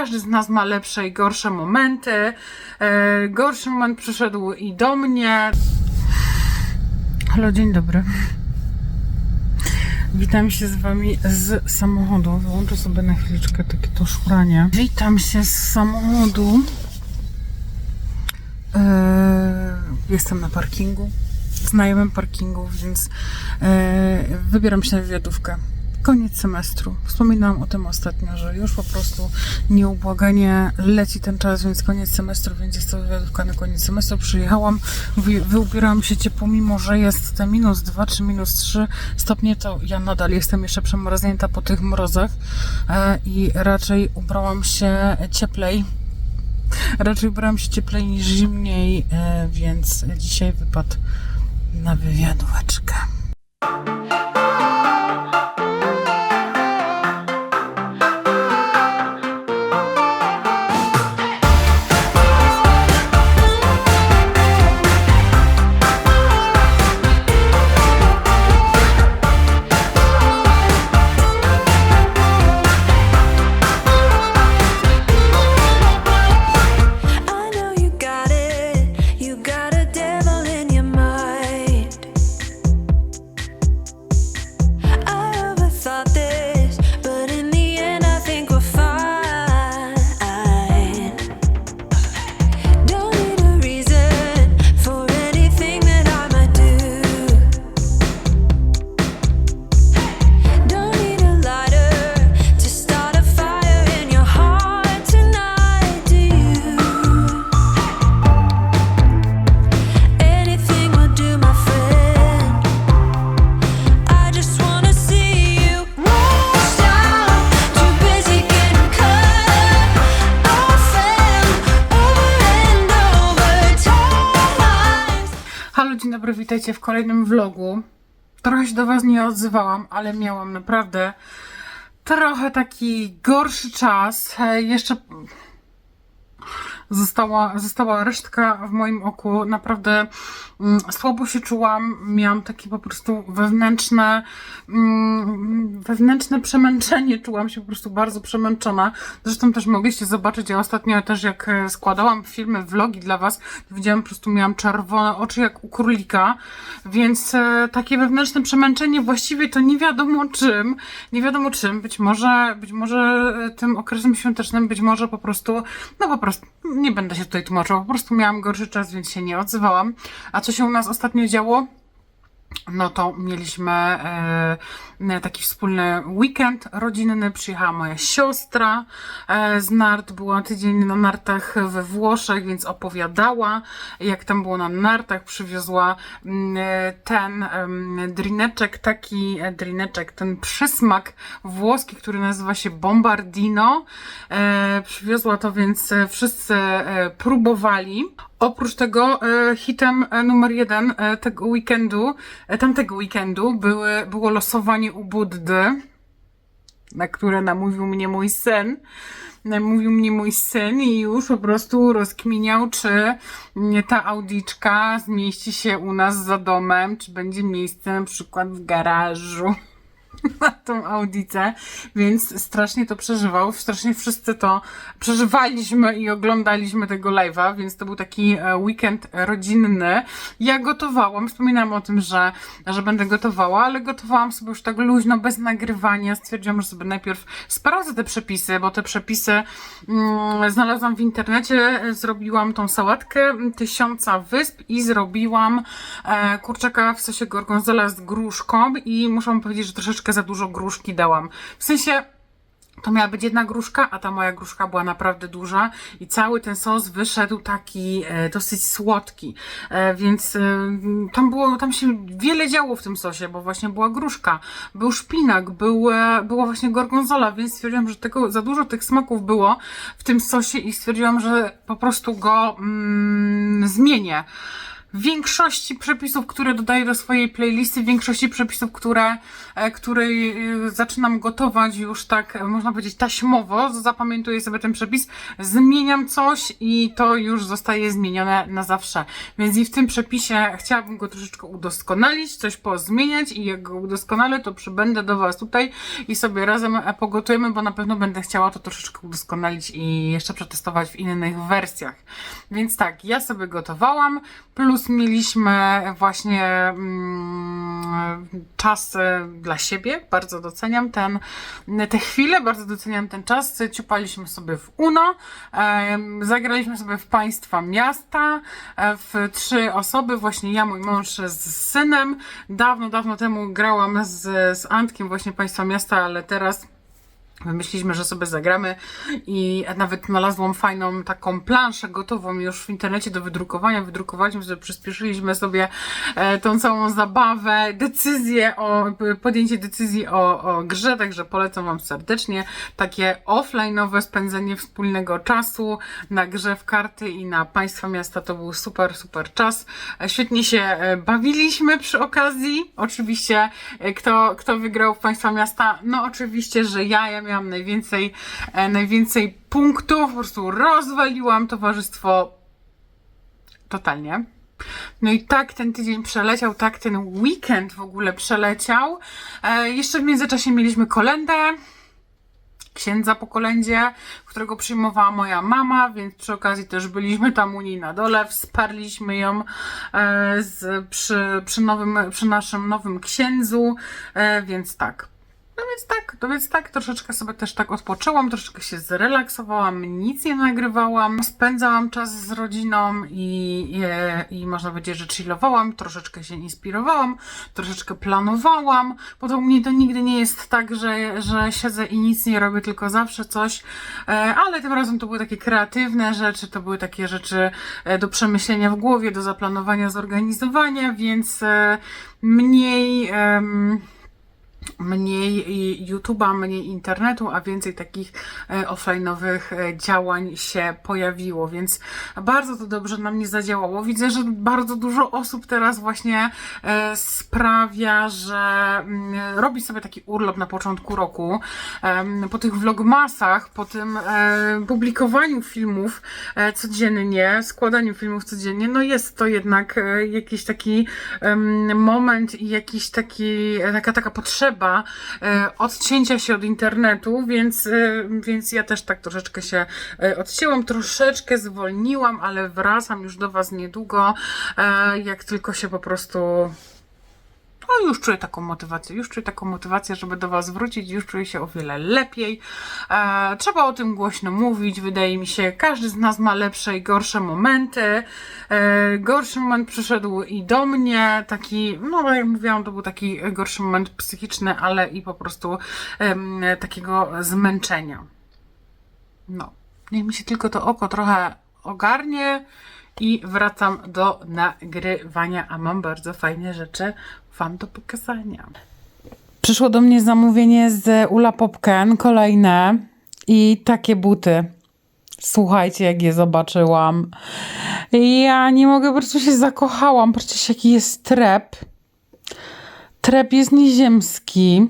każdy z nas ma lepsze i gorsze momenty. E, gorszy moment przyszedł i do mnie. Halo, dzień dobry. Witam się z Wami z samochodu. Wyłączę sobie na chwileczkę takie to szuranie. Witam się z samochodu. Eee, jestem na parkingu, znajomym parkingu, więc eee, wybieram się na wywiadówkę. Koniec semestru. Wspominałam o tym ostatnio, że już po prostu nieubłaganie leci ten czas, więc koniec semestru, więc jest to wywiadówka na koniec semestru. Przyjechałam, wy, wyubierałam się ciepło, mimo że jest te minus 2 czy minus 3 stopnie, to ja nadal jestem jeszcze przemarznięta po tych mrozach e, i raczej ubrałam się cieplej. Raczej ubrałam się cieplej niż zimniej, e, więc dzisiaj wypad na wywiadóweczkę. Halo, dzień dobry, witajcie w kolejnym vlogu. Trochę się do Was nie odzywałam, ale miałam naprawdę trochę taki gorszy czas. Jeszcze została, została resztka w moim oku. Naprawdę mm, słabo się czułam. Miałam takie po prostu wewnętrzne, mm, wewnętrzne przemęczenie. Czułam się po prostu bardzo przemęczona. Zresztą też mogliście zobaczyć, ja ostatnio też jak e, składałam filmy, vlogi dla Was, widziałam po prostu miałam czerwone oczy jak u królika, więc e, takie wewnętrzne przemęczenie właściwie to nie wiadomo czym, nie wiadomo czym, być może, być może e, tym okresem świątecznym, być może po prostu, no po prostu, nie będę się tutaj tłumaczyła, po prostu miałam gorszy czas, więc się nie odzywałam. A co się u nas ostatnio działo? No to mieliśmy e, taki wspólny weekend rodzinny. Przyjechała moja siostra e, z nart. Była tydzień na nartach we Włoszech, więc opowiadała, jak tam było na nartach. Przywiozła mm, e, ten em, drineczek, taki e, drineczek, ten przysmak włoski, który nazywa się Bombardino. E, przywiozła to, więc e, wszyscy e, próbowali. Oprócz tego e, hitem e, numer jeden e, tego weekendu, tamtego weekendu były, było losowanie u Buddy, na które namówił mnie mój syn. Namówił mnie mój syn i już po prostu rozkminiał, czy ta audiczka zmieści się u nas za domem, czy będzie miejsce na przykład w garażu na tą audicę, więc strasznie to przeżywał, strasznie wszyscy to przeżywaliśmy i oglądaliśmy tego live'a, więc to był taki e, weekend rodzinny. Ja gotowałam, wspominałam o tym, że, że będę gotowała, ale gotowałam sobie już tak luźno, bez nagrywania. Stwierdziłam, że sobie najpierw sprawdzę te przepisy, bo te przepisy mm, znalazłam w internecie, zrobiłam tą sałatkę tysiąca wysp i zrobiłam e, kurczaka w sosie gorgonzola z gruszką i muszę wam powiedzieć, że troszeczkę za dużo gruszki dałam. W sensie to miała być jedna gruszka, a ta moja gruszka była naprawdę duża i cały ten sos wyszedł taki e, dosyć słodki, e, więc e, tam było, tam się wiele działo w tym sosie, bo właśnie była gruszka, był szpinak, był, e, właśnie gorgonzola, więc stwierdziłam, że tego, za dużo tych smaków było w tym sosie i stwierdziłam, że po prostu go mm, zmienię. Większości przepisów, które dodaję do swojej playlisty, większości przepisów, które, e, które e, zaczynam gotować już tak, e, można powiedzieć, taśmowo, zapamiętuję sobie ten przepis, zmieniam coś i to już zostaje zmienione na zawsze. Więc i w tym przepisie chciałabym go troszeczkę udoskonalić, coś pozmieniać i jak go udoskonalę, to przybędę do Was tutaj i sobie razem pogotujemy, bo na pewno będę chciała to troszeczkę udoskonalić i jeszcze przetestować w innych wersjach. Więc tak, ja sobie gotowałam, plus mieliśmy właśnie mm, czas e, dla siebie. Bardzo doceniam ten, te chwile, bardzo doceniam ten czas. Ciupaliśmy sobie w Uno, em, zagraliśmy sobie w państwa miasta, e, w trzy osoby, właśnie ja, mój mąż z synem. Dawno, dawno temu grałam z, z Antkiem właśnie państwa miasta, ale teraz Wymyśliliśmy, że sobie zagramy i nawet znalazłam fajną taką planszę gotową już w internecie do wydrukowania. Wydrukowaliśmy sobie, przyspieszyliśmy sobie e, tą całą zabawę, decyzję o, podjęcie decyzji o, o grze, także polecam Wam serdecznie. Takie offline'owe spędzenie wspólnego czasu na grze w karty i na państwa miasta to był super, super czas. E, Świetnie się e, bawiliśmy przy okazji. Oczywiście, kto, kto wygrał w państwa miasta? No oczywiście, że ja, ja miałam najwięcej, e, najwięcej punktów, po prostu rozwaliłam towarzystwo totalnie. No i tak ten tydzień przeleciał, tak ten weekend w ogóle przeleciał. E, jeszcze w międzyczasie mieliśmy kolendę księdza po kolędzie, którego przyjmowała moja mama, więc przy okazji też byliśmy tam u niej na dole, wsparliśmy ją e, z, przy, przy, nowym, przy naszym nowym księdzu, więc tak. No więc tak, no więc tak, troszeczkę sobie też tak odpoczęłam, troszeczkę się zrelaksowałam, nic nie nagrywałam, spędzałam czas z rodziną i, i, i można powiedzieć, że chillowałam, troszeczkę się inspirowałam, troszeczkę planowałam, bo to u mnie to nigdy nie jest tak, że, że siedzę i nic nie robię, tylko zawsze coś, e, ale tym razem to były takie kreatywne rzeczy, to były takie rzeczy e, do przemyślenia w głowie, do zaplanowania, zorganizowania, więc e, mniej... em, mniej YouTube'a, mniej internetu, a więcej takich e, offline'owych e, działań się pojawiło, więc bardzo to dobrze na mnie zadziałało. Widzę, że bardzo dużo osób teraz właśnie e, sprawia, że mm, robi sobie taki urlop na początku roku, po tych vlogmasach, po tym publikowaniu filmów codziennie, składaniu filmów codziennie, no jest to jednak jakiś taki moment i jakiś taki, taka, taka potrzeba e, odcięcia się od internetu, więc, e, więc ja też tak troszeczkę się e, odcięłam, troszeczkę zwolniłam, ale wracam już do Was niedługo, jak tylko się po prostu no już czuję taką motywację, już czuję taką motywację, żeby do Was wrócić, już czuję się o wiele lepiej. E, trzeba o tym głośno mówić, wydaje mi się, każdy z nas ma lepsze i gorsze momenty. E, gorszy moment przyszedł i do mnie, taki, no jak mówiłam, to był taki gorszy moment psychiczny, ale i po prostu takiego zmęczenia. No, niech mi się tylko to oko trochę ogarnie i wracam do nagrywania, a mam bardzo fajne rzeczy Wam do pokazania. Przyszło do mnie zamówienie z Ula Popken, kolejne i takie buty. Słuchajcie, jak je zobaczyłam. Ja nie mogę, po prostu się zakochałam. Patrzcie, jaki jest trep. Trep jest nieziemski.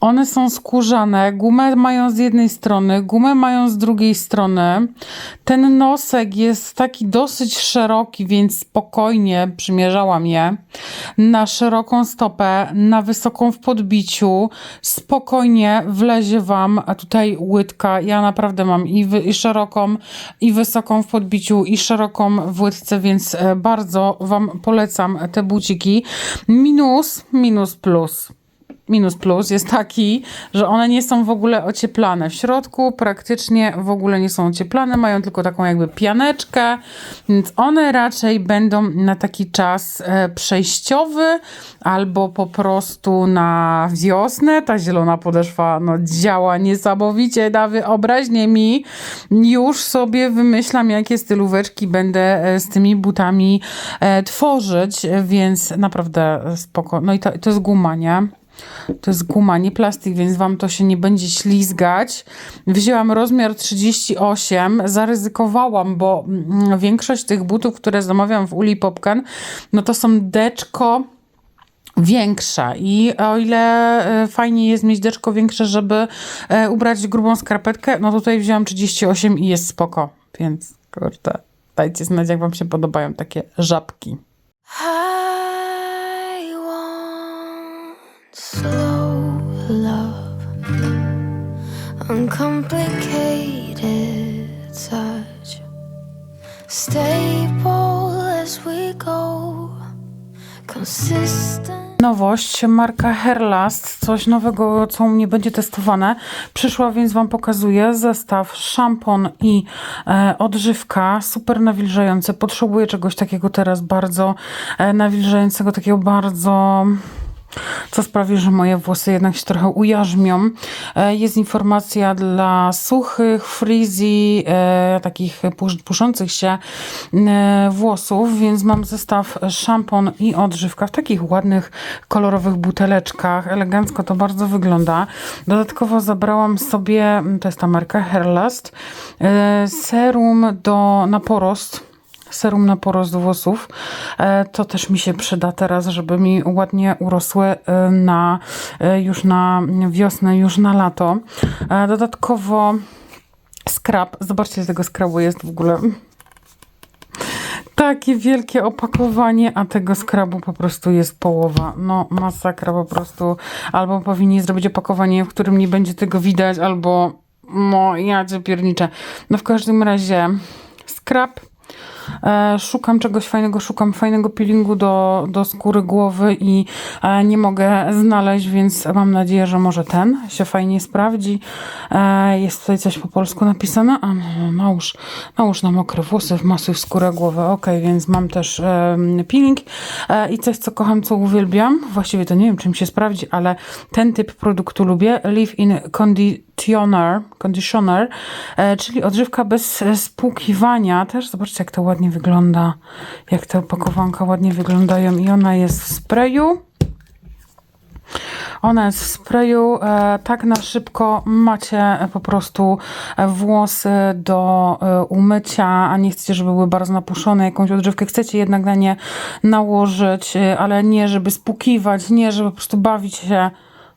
One są skórzane, gumę mają z jednej strony, gumę mają z drugiej strony. Ten nosek jest taki dosyć szeroki, więc spokojnie przymierzałam je na szeroką stopę, na wysoką w podbiciu. Spokojnie wlezie Wam a tutaj łydka. Ja naprawdę mam i, wy, i szeroką, i wysoką w podbiciu, i szeroką w łydce, więc e, bardzo Wam polecam te buciki. Minus, minus plus minus plus jest taki, że one nie są w ogóle ocieplane. W środku praktycznie w ogóle nie są ocieplane, mają tylko taką jakby pianeczkę, więc one raczej będą na taki czas e, przejściowy albo po prostu na wiosnę. Ta zielona podeszwa no, działa niesamowicie na wyobraźnię mi. Już sobie wymyślam, jakie stylóweczki będę e, z tymi butami e, tworzyć, więc naprawdę spoko. No i to, to jest guma, nie? To jest guma, nie plastik, więc wam to się nie będzie ślizgać. Wzięłam rozmiar 38, zaryzykowałam, bo mm, większość tych butów, które zamawiam w Uli Popkan, no to są deczko większa i o ile e, fajnie jest mieć deczko większe, żeby e, ubrać grubą skarpetkę, no tutaj wzięłam 38 i jest spoko, więc kurde, dajcie znać jak wam się podobają takie żabki. Slow love, uncomplicated touch, stable as we go, consistent. Nowość, marka Herlast, coś nowego, co u mnie będzie testowane. Przyszła, więc Wam pokazuję zestaw szampon i e, odżywka, super nawilżający. Potrzebuję czegoś takiego teraz bardzo e, nawilżającego, takiego bardzo co sprawi, że moje włosy jednak się trochę ujarzmią. E, Jest informacja dla suchych, frizzy, e, takich pusz- puszących się e, włosów, więc mam zestaw szampon i odżywka w takich ładnych, kolorowych buteleczkach. Elegancko to bardzo wygląda. Dodatkowo zabrałam sobie, mm, to jest ta marka Herlast, e, serum do, na porost serum na porost włosów. E, To też mi się przyda teraz, żeby mi ładnie urosły e, na, e, już na wiosnę, już na lato. Dodatkowo skrab. Zobaczcie, ile tego skrabu jest w ogóle. Takie wielkie opakowanie, a tego skrabu po prostu jest połowa. No, masakra po prostu. Albo powinni zrobić opakowanie, w którym nie będzie tego widać, albo no, ja pierniczę. No w każdym razie skrab. E, szukam czegoś fajnego, szukam fajnego peelingu do, do skóry głowy i e, nie mogę znaleźć, więc mam nadzieję, że może ten się fajnie sprawdzi. E, jest tutaj coś po polsku napisane. A, no, nałóż, nałóż na mokre włosy, wmasuj w skórę głowy. Ok, więc mam też peeling i coś, co kocham, co uwielbiam. Właściwie to nie wiem, czy mi się sprawdzi, ale ten typ produktu lubię. Leave in Conditioner, conditioner czyli odżywka bez spłukiwania. Też zobaczcie, jak to ładnie wygląda. Jak te opakowanka ładnie wyglądają. I ona jest w sprayu. Ona jest w sprayu. E, tak na szybko macie e, po prostu e, włosy do umycia, a nie chcecie, żeby były bardzo napuszone. Jakąś odżywkę chcecie jednak na nie nałożyć, ale nie, żeby spłukiwać, nie, żeby po prostu bawić się.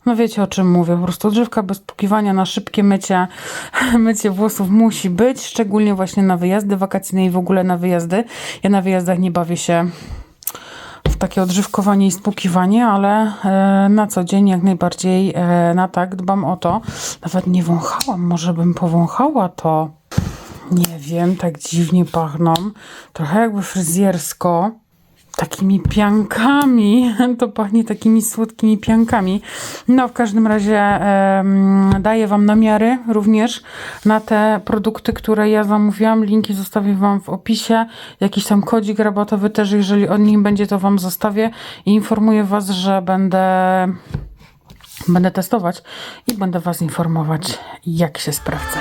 No wiecie o czym mówię, po prostu odżywka bez pukiwania na szybkie mycie, mycie włosów musi być, szczególnie właśnie na wyjazdy wakacyjne i w ogóle na wyjazdy. Ja na wyjazdach nie bawię się w takie odżywkowanie i spłukiwanie, ale e, na co dzień jak najbardziej e, na tak dbam o to. Nawet nie wąchałam, może bym powąchała to. Nie wiem, tak dziwnie pachną. Trochę jakby fryzjersko. Takimi piankami. To pachnie takimi słodkimi piankami. No, w każdym razie daję Wam namiary również na te produkty, które ja zamówiłam. Linki zostawię Wam w opisie. Jakiś tam kodzik rabatowy też, jeżeli od nich będzie, to Wam zostawię. I informuję Was, że będę Będę testować i będę Was informować, jak się sprawdza.